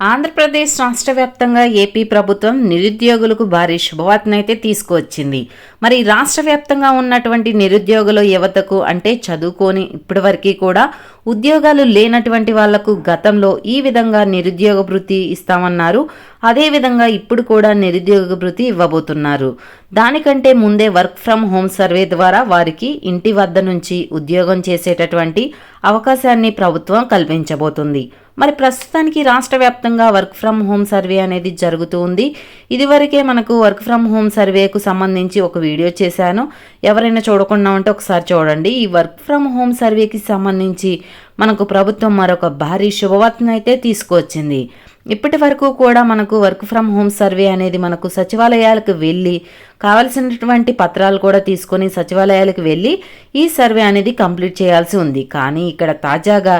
ఆంధ్రప్రదేశ్ రాష్ట్ర వ్యాప్తంగా ఏపీ ప్రభుత్వం నిరుద్యోగులకు భారీ శుభవార్తనైతే తీసుకువచ్చింది. మరి రాష్ట్ర వ్యాప్తంగా ఉన్నటువంటి నిరుద్యోగుల యువతకు అంటే చదువుకొని ఇప్పటివరకు కూడా ఉద్యోగాలు లేనటువంటి వాళ్ళకు గతంలో ఈ విధంగా నిరుద్యోగ భృతి ఇస్తామన్నారు. అదేవిధంగా ఇప్పుడు కూడా నిరుద్యోగ భృతి ఇవ్వబోతున్నారు. దానికంటే ముందే వర్క్ ఫ్రమ్ హోమ్ సర్వే ద్వారా వారికి ఇంటి వద్ద నుంచి ఉద్యోగం చేసేటటువంటి అవకాశాన్ని ప్రభుత్వం కల్పించబోతుంది. మరి ప్రస్తుతానికి రాష్ట్ర వ్యాప్తంగా వర్క్ ఫ్రమ్ హోమ్ సర్వే అనేది జరుగుతూ ఉంది. ఇదివరకే మనకు వర్క్ ఫ్రమ్ హోమ్ సర్వేకు సంబంధించి ఒక వీడియో చేశాను. ఎవరైనా చూడకుండా ఉంటే ఒకసారి చూడండి. ఈ వర్క్ ఫ్రమ్ హోమ్ సర్వేకి సంబంధించి మనకు ప్రభుత్వం మరొక భారీ శుభవార్తను అయితే తీసుకువచ్చింది. ఇప్పటి వరకు కూడా మనకు వర్క్ ఫ్రమ్ హోమ్ సర్వే అనేది మనకు సచివాలయాలకు వెళ్ళి కావలసినటువంటి పత్రాలు కూడా తీసుకొని సచివాలయాలకు వెళ్ళి ఈ సర్వే అనేది కంప్లీట్ చేయాల్సి ఉంది. కానీ ఇక్కడ తాజాగా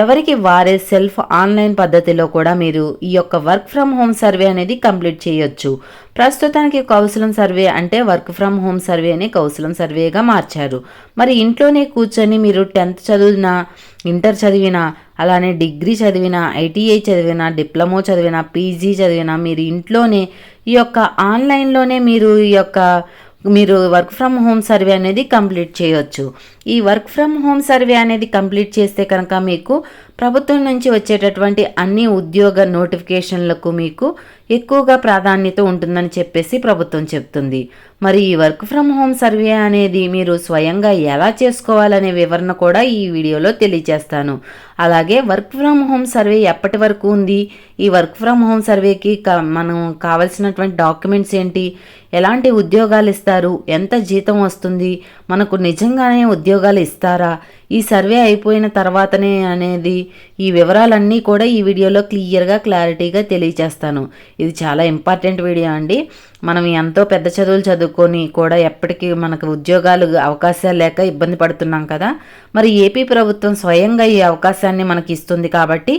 ఎవరికి వారే సెల్ఫ్ ఆన్లైన్ పద్ధతిలో కూడా మీరు ఈ యొక్క వర్క్ ఫ్రమ్ హోమ్ సర్వే అనేది కంప్లీట్ చేయొచ్చు. ప్రస్తుతానికి కౌశలం సర్వే అంటే వర్క్ ఫ్రమ్ హోమ్ సర్వే అని కౌశలం సర్వేగా మార్చారు. మరి ఇంట్లోనే కూర్చొని మీరు టెన్త్ చదివిన ఇంటర్ చదివిన అలానే డిగ్రీ చదివిన ఐటీఐ చదివిన డిప్లొమో చదివిన పీజీ చదివిన మీరు ఇంట్లోనే ఈ యొక్క ఆన్లైన్లోనే మీరు ఈ యొక్క మీరు వర్క్ ఫ్రమ్ హోమ్ సర్వే అనేది కంప్లీట్ చేయొచ్చు. ఈ వర్క్ ఫ్రమ్ హోమ్ సర్వే అనేది కంప్లీట్ చేస్తే కనుక మీకు ప్రభుత్వం నుంచి వచ్చేటటువంటి అన్ని ఉద్యోగ నోటిఫికేషన్లకు మీకు ఎక్కువగా ప్రాధాన్యత ఉంటుందని చెప్పేసి ప్రభుత్వం చెప్తుంది మరి ఈ వర్క్ ఫ్రమ్ హోమ్ సర్వే అనేది మీరు స్వయంగా ఎలా చేసుకోవాలనే వివరణ కూడా ఈ వీడియోలో తెలియజేస్తాను. అలాగే వర్క్ ఫ్రమ్ హోమ్ సర్వే ఎప్పటి వరకు ఉంది? ఈ వర్క్ ఫ్రమ్ హోమ్ సర్వేకి మనం కావలసినటువంటి డాక్యుమెంట్స్ ఏంటి? ఎలాంటి ఉద్యోగాలు ఇస్తారు? ఎంత జీతం వస్తుంది? మనకు నిజంగానే ఉద్యోగం ఉద్యోగాలు ఇస్తారా ఈ సర్వే అయిపోయిన తర్వాతనే అనేది ఈ వివరాలన్నీ కూడా ఈ వీడియోలో క్లియర్గా క్లారిటీగా తెలియజేస్తాను ఇది చాలా ఇంపార్టెంట్ వీడియో అండి. మనం ఎంతో పెద్ద చదువులు చదువుకొని కూడా ఎప్పటికీ మనకు ఉద్యోగాలు అవకాశాలు లేక ఇబ్బంది పడుతున్నాం కదా. మరి ఏపీ ప్రభుత్వం స్వయంగా ఈ అవకాశాన్ని మనకి ఇస్తుంది కాబట్టి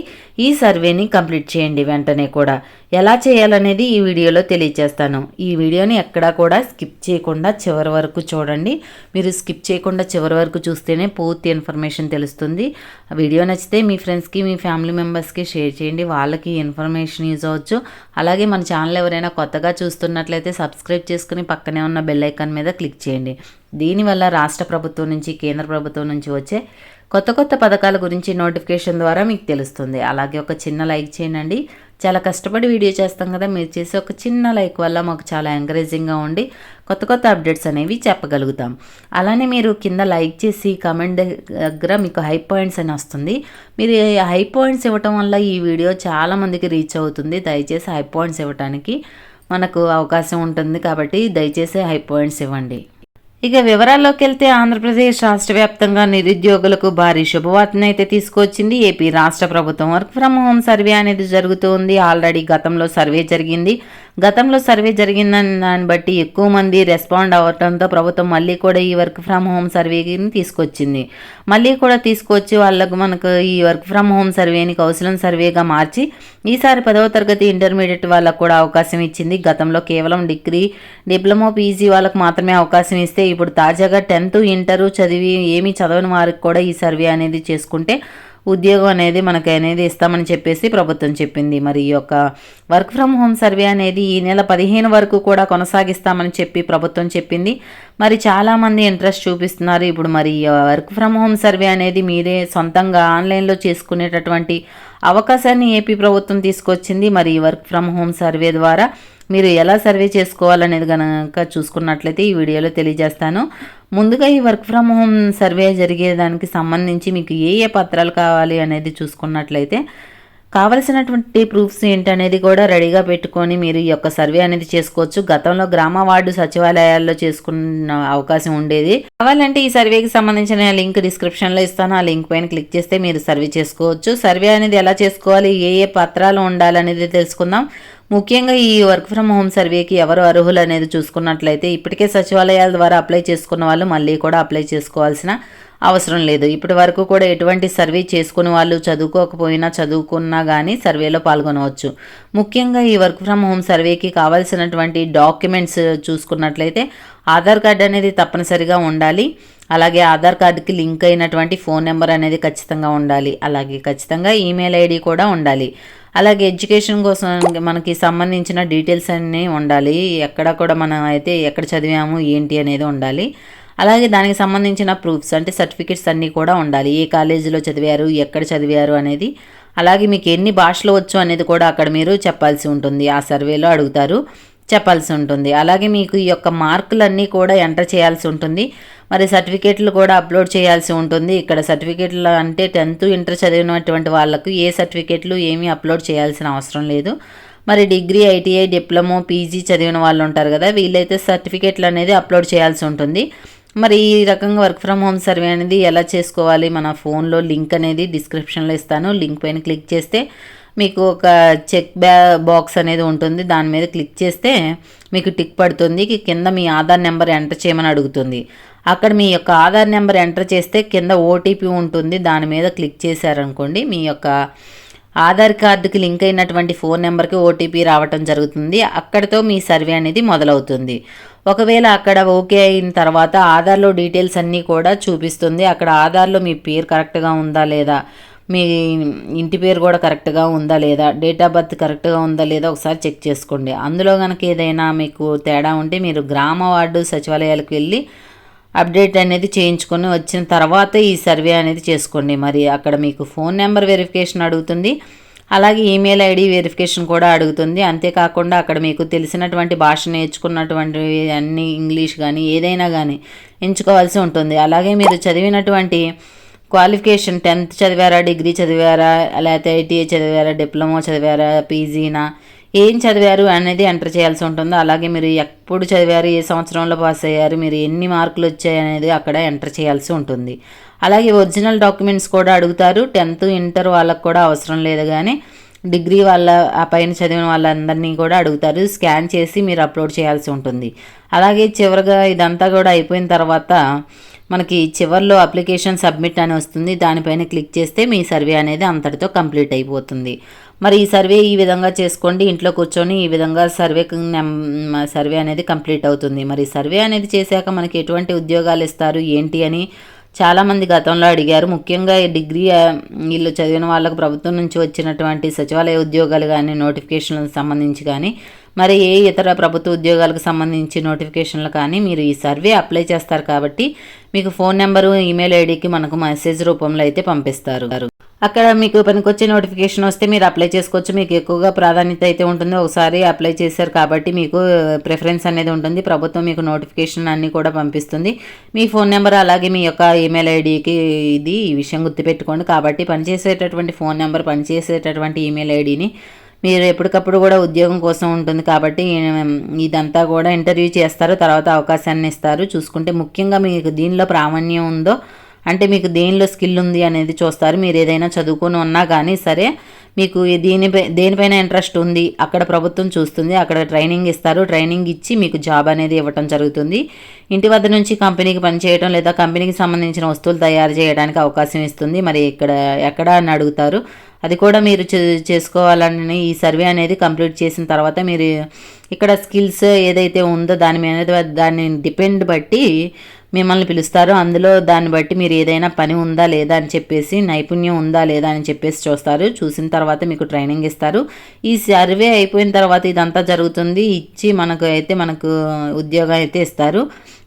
ఈ సర్వేని కంప్లీట్ చేయండి వెంటనే కూడా. ఎలా చేయాలనేది ఈ వీడియోలో తెలియజేస్తాను ఈ వీడియోని ఎక్కడా కూడా స్కిప్ చేయకుండా చివరి వరకు చూడండి. మీరు స్కిప్ చేయకుండా చివరి వరకు చూస్తేనే పూర్తి ఇన్ఫర్మేషన్ తెలుస్తుంది. ఆ వీడియో నచ్చితే మీ ఫ్రెండ్స్కి మీ ఫ్యామిలీ మెంబర్స్కి షేర్ చేయండి. వాళ్ళకి ఇన్ఫర్మేషన్ యూజ్ అవ్వచ్చు. అలాగే మన ఛానల్ ఎవరైనా కొత్తగా చూస్తున్నట్లయితే సబ్స్క్రైబ్ చేసుకుని పక్కనే ఉన్న బెల్ ఐకాన్ మీద క్లిక్ చేయండి. దీనివల్ల రాష్ట్ర ప్రభుత్వం నుంచి కేంద్ర ప్రభుత్వం నుంచి వచ్చే కొత్త కొత్త పథకాల గురించి నోటిఫికేషన్ ద్వారా మీకు తెలుస్తుంది. అలాగే ఒక చిన్న లైక్ చేయండి. చాలా కష్టపడి వీడియో చేస్తాం కదా మీరు చేసే ఒక చిన్న లైక్ వల్ల మాకు చాలా ఎంకరేజింగ్గా ఉండి కొత్త కొత్త అప్డేట్స్ అనేవి చెప్పగలుగుతాం. అలానే మీరు కింద లైక్ చేసి కమెంట్ దగ్గర మీకు హై పాయింట్స్ అని వస్తుంది. మీరు హై పాయింట్స్ ఇవ్వటం వల్ల ఈ వీడియో చాలామందికి రీచ్ అవుతుంది. దయచేసి హై పాయింట్స్ ఇవ్వడానికి మనకు అవకాశం ఉంటుంది కాబట్టి దయచేసి హై పాయింట్స్ ఇవ్వండి. ఇక వివరాల్లోకి వెళ్తే ఆంధ్రప్రదేశ్ రాష్ట్ర వ్యాప్తంగా నిరుద్యోగులకు భారీ శుభవార్తనైతే తీసుకొచ్చింది ఏపీ రాష్ట్ర ప్రభుత్వం వర్క్ ఫ్రమ్ హోమ్ సర్వే అనేది జరుగుతుంది. ఆల్రెడీ గతంలో సర్వే జరిగింది. గతంలో సర్వే జరిగిందని దాన్ని బట్టి ఎక్కువ మంది రెస్పాండ్ అవ్వడంతో ప్రభుత్వం మళ్ళీ కూడా ఈ వర్క్ ఫ్రమ్ హోమ్ సర్వేని తీసుకొచ్చింది. మళ్ళీ కూడా తీసుకొచ్చి వాళ్ళకు మనకు ఈ వర్క్ ఫ్రమ్ హోమ్ సర్వేని కౌశలం సర్వేగా మార్చి ఈసారి పదవ తరగతి ఇంటర్మీడియట్ వాళ్ళకు కూడా అవకాశం ఇచ్చింది. గతంలో కేవలం డిగ్రీ డిప్లొమా పీజీ వాళ్ళకు మాత్రమే అవకాశం ఇస్తే ఇప్పుడు తాజాగా టెన్త్ ఇంటరు చదివి ఏమీ చదవని వారికి కూడా ఈ సర్వే అనేది చేసుకుంటే ఉద్యోగం అనేది మనకి అనేది ఇస్తామని చెప్పేసి ప్రభుత్వం చెప్పింది. మరి ఈ యొక్క వర్క్ ఫ్రమ్ హోమ్ సర్వే అనేది ఈ నెల పదిహేను వరకు కూడా కొనసాగిస్తామని చెప్పి ప్రభుత్వం చెప్పింది. మరి చాలామంది ఇంట్రెస్ట్ చూపిస్తున్నారు. ఇప్పుడు మరి వర్క్ ఫ్రమ్ హోమ్ సర్వే అనేది మీరే సొంతంగా ఆన్లైన్లో చేసుకునేటటువంటి అవకాశాన్ని ఏపీ ప్రభుత్వం తీసుకొచ్చింది. మరి ఈ వర్క్ ఫ్రమ్ హోమ్ సర్వే ద్వారా మీరు ఎలా సర్వే చేసుకోవాలనేది కనుక చూసుకున్నట్లయితే ఈ వీడియోలో తెలియజేస్తాను. ముందుగా ఈ వర్క్ ఫ్రమ్ హోమ్ సర్వే జరిగేదానికి సంబంధించి మీకు ఏ ఏ పత్రాలు కావాలి అనేది చూసుకున్నట్లయితే కావలసినటువంటి ప్రూఫ్స్ ఏంటనేది కూడా రెడీగా పెట్టుకొని మీరు ఈ యొక్క సర్వే అనేది చేసుకోవచ్చు. గతంలో గ్రామ వార్డు సచివాలయాల్లో చేసుకున్న అవకాశం ఉండేది. కావాలంటే ఈ సర్వేకి సంబంధించిన లింక్ డిస్క్రిప్షన్లో ఇస్తాను. ఆ లింక్ పైన క్లిక్ చేస్తే మీరు సర్వే చేసుకోవచ్చు. సర్వే అనేది ఎలా చేసుకోవాలి? ఏ ఏ పత్రాలు ఉండాలనేది తెలుసుకుందాం. ముఖ్యంగా ఈ వర్క్ ఫ్రమ్ హోమ్ సర్వేకి ఎవరు అర్హులు అనేది చూసుకున్నట్లయితే ఇప్పటికే సచివాలయాల ద్వారా అప్లై చేసుకున్న వాళ్ళు మళ్ళీ కూడా అప్లై చేసుకోవాల్సిన అవసరం లేదు. ఇప్పటి వరకు కూడా ఎటువంటి సర్వే చేసుకుని వాళ్ళు చదువుకోకపోయినా చదువుకున్నా కానీ సర్వేలో పాల్గొనవచ్చు. ముఖ్యంగా ఈ వర్క్ ఫ్రమ్ హోమ్ సర్వేకి కావాల్సినటువంటి డాక్యుమెంట్స్ చూసుకున్నట్లయితే ఆధార్ కార్డ్ అనేది తప్పనిసరిగా ఉండాలి. అలాగే ఆధార్ కార్డుకి లింక్ అయినటువంటి ఫోన్ నెంబర్ అనేది ఖచ్చితంగా ఉండాలి. అలాగే ఖచ్చితంగా ఈమెయిల్ ఐడి కూడా ఉండాలి. అలాగే ఎడ్యుకేషన్ కోసం మనకి సంబంధించిన డీటెయిల్స్ అన్నీ ఉండాలి. ఎక్కడ కూడా మనం అయితే ఎక్కడ చదివాము ఏంటి అనేది ఉండాలి. అలాగే దానికి సంబంధించిన ప్రూఫ్స్ అంటే సర్టిఫికెట్స్ అన్నీ కూడా ఉండాలి. ఏ కాలేజీలో చదివారు ఎక్కడ చదివారు అనేది. అలాగే మీకు ఎన్ని భాషలు వచ్చు అనేది కూడా అక్కడ మీరు చెప్పాల్సి ఉంటుంది. ఆ సర్వేలో అడుగుతారు. చెప్పాల్సి ఉంటుంది. అలాగే మీకు ఈ యొక్క మార్కులన్నీ కూడా ఎంటర్ చేయాల్సి ఉంటుంది. మరి సర్టిఫికేట్లు కూడా అప్లోడ్ చేయాల్సి ఉంటుంది. ఇక్కడ సర్టిఫికేట్లు అంటే టెన్త్ ఇంటర్ చదివినటువంటి వాళ్ళకు ఏ సర్టిఫికేట్లు ఏమీ అప్లోడ్ చేయాల్సిన అవసరం లేదు. మరి డిగ్రీ ఐటీఐ డిప్లొమో పీజీ చదివిన వాళ్ళు ఉంటారు కదా వీళ్ళైతే సర్టిఫికేట్లు అనేది అప్లోడ్ చేయాల్సి ఉంటుంది. మరి ఈ రకంగా వర్క్ ఫ్రమ్ హోమ్ సర్వే అనేది ఎలా చేసుకోవాలి? మన ఫోన్లో లింక్ అనేది డిస్క్రిప్షన్లో ఇస్తాను. లింక్ పైన క్లిక్ చేస్తే మీకు ఒక చెక్ బ్యా బాక్స్ అనేది ఉంటుంది. దాని మీద క్లిక్ చేస్తే మీకు టిక్ పడుతుంది. కింద మీ ఆధార్ నెంబర్ ఎంటర్ చేయమని అడుగుతుంది. అక్కడ మీ యొక్క ఆధార్ నెంబర్ ఎంటర్ చేస్తే కింద ఓటీపీ ఉంటుంది. దాని మీద క్లిక్ చేశారనుకోండి మీ యొక్క ఆధార్ కార్డుకి లింక్ అయినటువంటి ఫోన్ నెంబర్కి ఓటీపీ రావటం జరుగుతుంది. అక్కడితో మీ సర్వే అనేది మొదలవుతుంది. ఒకవేళ అక్కడ ఓకే అయిన తర్వాత ఆధార్లో డీటెయిల్స్ అన్నీ కూడా చూపిస్తుంది. అక్కడ ఆధార్లో మీ పేరు కరెక్ట్గా ఉందా లేదా మీ ఇంటి పేరు కూడా కరెక్ట్గా ఉందా లేదా? డేట్ ఆఫ్ బర్త్ కరెక్ట్గా ఉందా లేదా ఒకసారి చెక్ చేసుకోండి. అందులో కనుక ఏదైనా మీకు తేడా ఉంటే మీరు గ్రామ వార్డు సచివాలయాలకు వెళ్ళి అప్డేట్ అనేది చేయించుకొని వచ్చిన తర్వాత ఈ సర్వే అనేది చేసుకోండి. మరి అక్కడ మీకు ఫోన్ నెంబర్ వెరిఫికేషన్ అడుగుతుంది. అలాగే ఈమెయిల్ ఐడి వెరిఫికేషన్ కూడా అడుగుతుంది. అంతేకాకుండా అక్కడ మీకు తెలిసినటువంటి భాష నేర్చుకున్నటువంటి అన్ని ఇంగ్లీష్ కానీ ఏదైనా కానీ ఎంచుకోవాల్సి ఉంటుంది. అలాగే మీరు చదివినటువంటి క్వాలిఫికేషన్ టెన్త్ చదివారా డిగ్రీ చదివారా లేకపోతే ఐటీఐ చదివారా డిప్లొమా చదివారా పీజీనా ఏం చదివారు అనేది ఎంటర్ చేయాల్సి ఉంటుంది అలాగే మీరు ఎప్పుడు చదివారు ఏ సంవత్సరంలో పాస్ అయ్యారు మీరు ఎన్ని మార్కులు వచ్చాయి అనేది అక్కడ ఎంటర్ చేయాల్సి ఉంటుంది. అలాగే ఒరిజినల్ డాక్యుమెంట్స్ కూడా అడుగుతారు టెన్త్ ఇంటర్ వాళ్ళకు కూడా అవసరం లేదు కానీ డిగ్రీ వాళ్ళ ఆ పైన చదివిన వాళ్ళందరినీ కూడా అడుగుతారు స్కాన్ చేసి మీరు అప్లోడ్ చేయాల్సి ఉంటుంది. అలాగే చివరిగా ఇదంతా కూడా అయిపోయిన తర్వాత మనకి చివరిలో అప్లికేషన్ సబ్మిట్ అని వస్తుంది. దానిపైన క్లిక్ చేస్తే మీ సర్వే అనేది అంతటితో కంప్లీట్ అయిపోతుంది. మరి ఈ సర్వే ఈ విధంగా చేసుకోండి. ఇంట్లో కూర్చొని ఈ విధంగా సర్వే సర్వే అనేది కంప్లీట్ అవుతుంది. మరి సర్వే అనేది చేశాక మనకి ఎటువంటి ఉద్యోగాలు ఇస్తారు? ఏంటి అని చాలామంది గతంలో అడిగారు. ముఖ్యంగా డిగ్రీ వీళ్ళు చదివిన వాళ్ళకు ప్రభుత్వం నుంచి వచ్చినటువంటి సచివాలయ ఉద్యోగాలు కానీ నోటిఫికేషన్లకు సంబంధించి కానీ మరి ఏ ఇతర ప్రభుత్వ ఉద్యోగాలకు సంబంధించి నోటిఫికేషన్లు కానీ మీరు ఈ సర్వే అప్లై చేస్తారు కాబట్టి మీకు ఫోన్ నెంబరు ఈమెయిల్ ఐడికి మనకు మెసేజ్ రూపంలో అయితే పంపిస్తారు. అక్కడ మీకు పనికొచ్చే నోటిఫికేషన్ వస్తే మీరు అప్లై చేసుకోవచ్చు. మీకు ఎక్కువగా ప్రాధాన్యత అయితే ఉంటుంది. ఒకసారి అప్లై చేశారు కాబట్టి మీకు uh, ప్రిఫరెన్స్ అనేది ఉంటుంది. ప్రభుత్వం మీకు నోటిఫికేషన్ అన్నీ కూడా పంపిస్తుంది. మీ ఫోన్ నెంబర్ అలాగే మీ యొక్క ఈమెయిల్ ఐడికి ఇది ఈ విషయం గుర్తుపెట్టుకోండి. కాబట్టి పనిచేసేటటువంటి ఫోన్ నెంబర్ పనిచేసేటటువంటి ఈమెయిల్ ఐడిని మీరు ఎప్పటికప్పుడు కూడా ఉద్యోగం కోసం ఉంటుంది కాబట్టి ఇదంతా కూడా ఇంటర్వ్యూ చేస్తారు. తర్వాత అవకాశాన్ని ఇస్తారు. చూసుకుంటే ముఖ్యంగా మీకు దీనిలో ప్రామాణ్యం ఉందో అంటే మీకు దేనిలో స్కిల్ ఉంది అనేది చూస్తారు. మీరు ఏదైనా చదువుకొని ఉన్నా కానీ సరే మీకు దీనిపై దేనిపైన ఇంట్రెస్ట్ ఉంది అక్కడ ప్రభుత్వం చూస్తుంది అక్కడ ట్రైనింగ్ ఇస్తారు. ట్రైనింగ్ ఇచ్చి మీకు జాబ్ అనేది ఇవ్వటం జరుగుతుంది. ఇంటి వద్ద నుంచి కంపెనీకి పనిచేయడం లేదా కంపెనీకి సంబంధించిన వస్తువులు తయారు చేయడానికి అవకాశం ఇస్తుంది. మరి ఇక్కడ ఎక్కడ అని అడుగుతారు. అది కూడా మీరు చేసుకోవాలని ఈ సర్వే అనేది కంప్లీట్ చేసిన తర్వాత మీరు ఇక్కడ స్కిల్స్ ఏదైతే ఉందో దాని మీద దాన్ని డిపెండ్ బట్టి మిమ్మల్ని పిలుస్తారు అందులో దాన్ని బట్టి మీరు ఏదైనా పని ఉందా లేదా అని చెప్పేసి నైపుణ్యం ఉందా లేదా అని చెప్పేసి చూస్తారు. చూసిన తర్వాత మీకు ట్రైనింగ్ ఇస్తారు. ఈ సర్వే అయిపోయిన తర్వాత ఇదంతా జరుగుతుంది. ఇచ్చి మనకు అయితే మనకు ఉద్యోగం అయితే ఇస్తారు.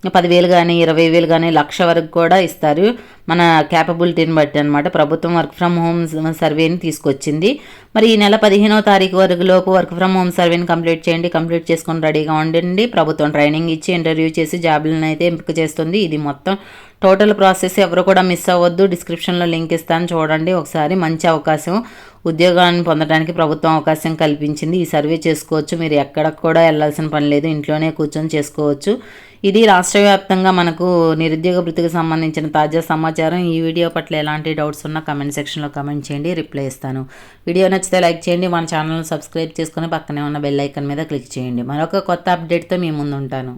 పదివేలు కానీ ఇరవై వేలు కానీ లక్ష వరకు కూడా ఇస్తారు. మన క్యాపబిలిటీని బట్టి అనమాట ప్రభుత్వం వర్క్ ఫ్రమ్ హోమ్ సర్వేని తీసుకొచ్చింది. మరి ఈ నెల పదిహేనో తారీఖు వరకు లోపు వర్క్ ఫ్రమ్ హోమ్ సర్వేని కంప్లీట్ చేయండి. కంప్లీట్ చేసుకొని రెడీగా ఉండండి. ప్రభుత్వం ట్రైనింగ్ ఇచ్చి ఇంటర్వ్యూ చేసి జాబ్లను అయితే ఎంపిక చేస్తుంది. ఇది మొత్తం టోటల్ ప్రాసెస్ ఎవరు కూడా మిస్ అవ్వద్దు. డిస్క్రిప్షన్లో లింక్ ఇస్తాను చూడండి. ఒకసారి మంచి అవకాశం. ఉద్యోగాన్ని పొందడానికి ప్రభుత్వం అవకాశం కల్పించింది. ఈ సర్వే చేసుకోవచ్చు. మీరు ఎక్కడికి కూడా వెళ్ళాల్సిన పని లేదు. ఇంట్లోనే కూర్చొని చేసుకోవచ్చు. ఇది రాష్ట్ర వ్యాప్తంగా మనకు నిరుద్యోగ వృత్తికి సంబంధించిన తాజా సమాచారం. ఈ వీడియో పట్ల ఎలాంటి డౌట్స్ ఉన్నా కమెంట్ సెక్షన్లో కమెంట్ చేయండి. రిప్లై ఇస్తాను. వీడియో నచ్చితే లైక్ చేయండి. మన ఛానల్ని సబ్స్క్రైబ్ చేసుకుని పక్కనే ఉన్న బెల్ ఐకన్ మీద క్లిక్ చేయండి. మరొక కొత్త అప్డేట్తో మీ ముందు ఉంటాను